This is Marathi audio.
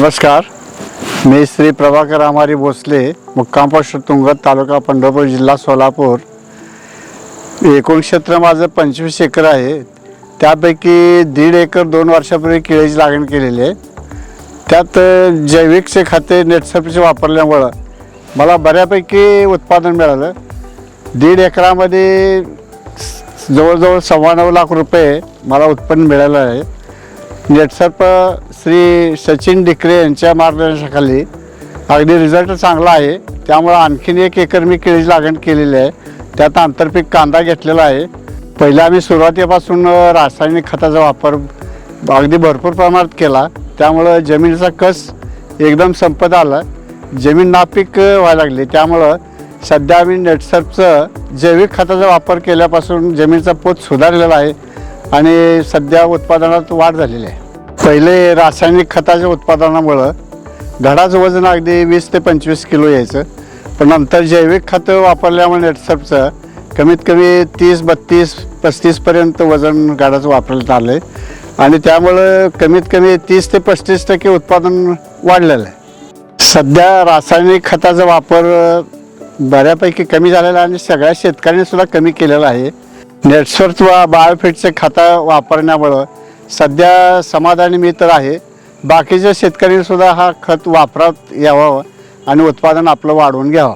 नमस्कार. मी श्री प्रभाकर आमारी भोसले मुक्काम तुंगत तालुका पंढरपूर जिल्हा सोलापूर. एकूण क्षेत्र माझं पंचवीस एकर आहे. त्यापैकी दीड एकर दोन वर्षापूर्वी केळीची लागण केलेली आहे. त्यात जैविकचे खाते नेटसर्फचे वापरल्यामुळं मला बऱ्यापैकी उत्पादन मिळालं. दीड एकरामध्ये जवळजवळ सव्वा नऊ लाख रुपये मला उत्पन्न मिळालं आहे. नेटसर्प श्री सचिन डिकरे यांच्या मार्गदर्शनाखाली अगदी रिझल्ट चांगला आहे. त्यामुळं आणखीन एक एकर मी केळीची लागण केलेली आहे. त्यात आंतरपीक कांदा घेतलेला आहे. पहिला आम्ही सुरुवातीपासून रासायनिक खताचा वापर अगदी भरपूर प्रमाणात केला. त्यामुळं जमिनीचा कस एकदम संपत आला. जमीन नापीक व्हायला लागली. त्यामुळं सध्या आम्ही नेटसर्पचं जैविक खताचा वापर केल्यापासून जमिनीचा पोत सुधारलेला आहे. आणि सध्या उत्पादनात वाढ झालेली आहे. पहिले रासायनिक खताच्या उत्पादनामुळं घडाचं वजन अगदी वीस ते पंचवीस किलो यायचं पण नंतर जैविक खतं वापरल्यामुळे नेटसर्पचं कमीत कमी तीस बत्तीस पस्तीसपर्यंत वजन गाडाचं वापरण्यात आलं आहे आणि त्यामुळं कमीत कमी तीस ते पस्तीस टक्के उत्पादन वाढलेलं आहे. सध्या रासायनिक खताचा वापर बऱ्यापैकी कमी झालेला आहे आणि सगळ्या शेतकऱ्यांनी सुद्धा कमी केलेला आहे. नेटसर्च व बायोफिटचे खतं वापरण्यामुळं सध्या समाधानी मी तर आहे. बाकीच्या शेतकऱ्यांनीसुद्धा हा खत वापरात यावं आणि उत्पादन आपलं वाढवून घ्यावं.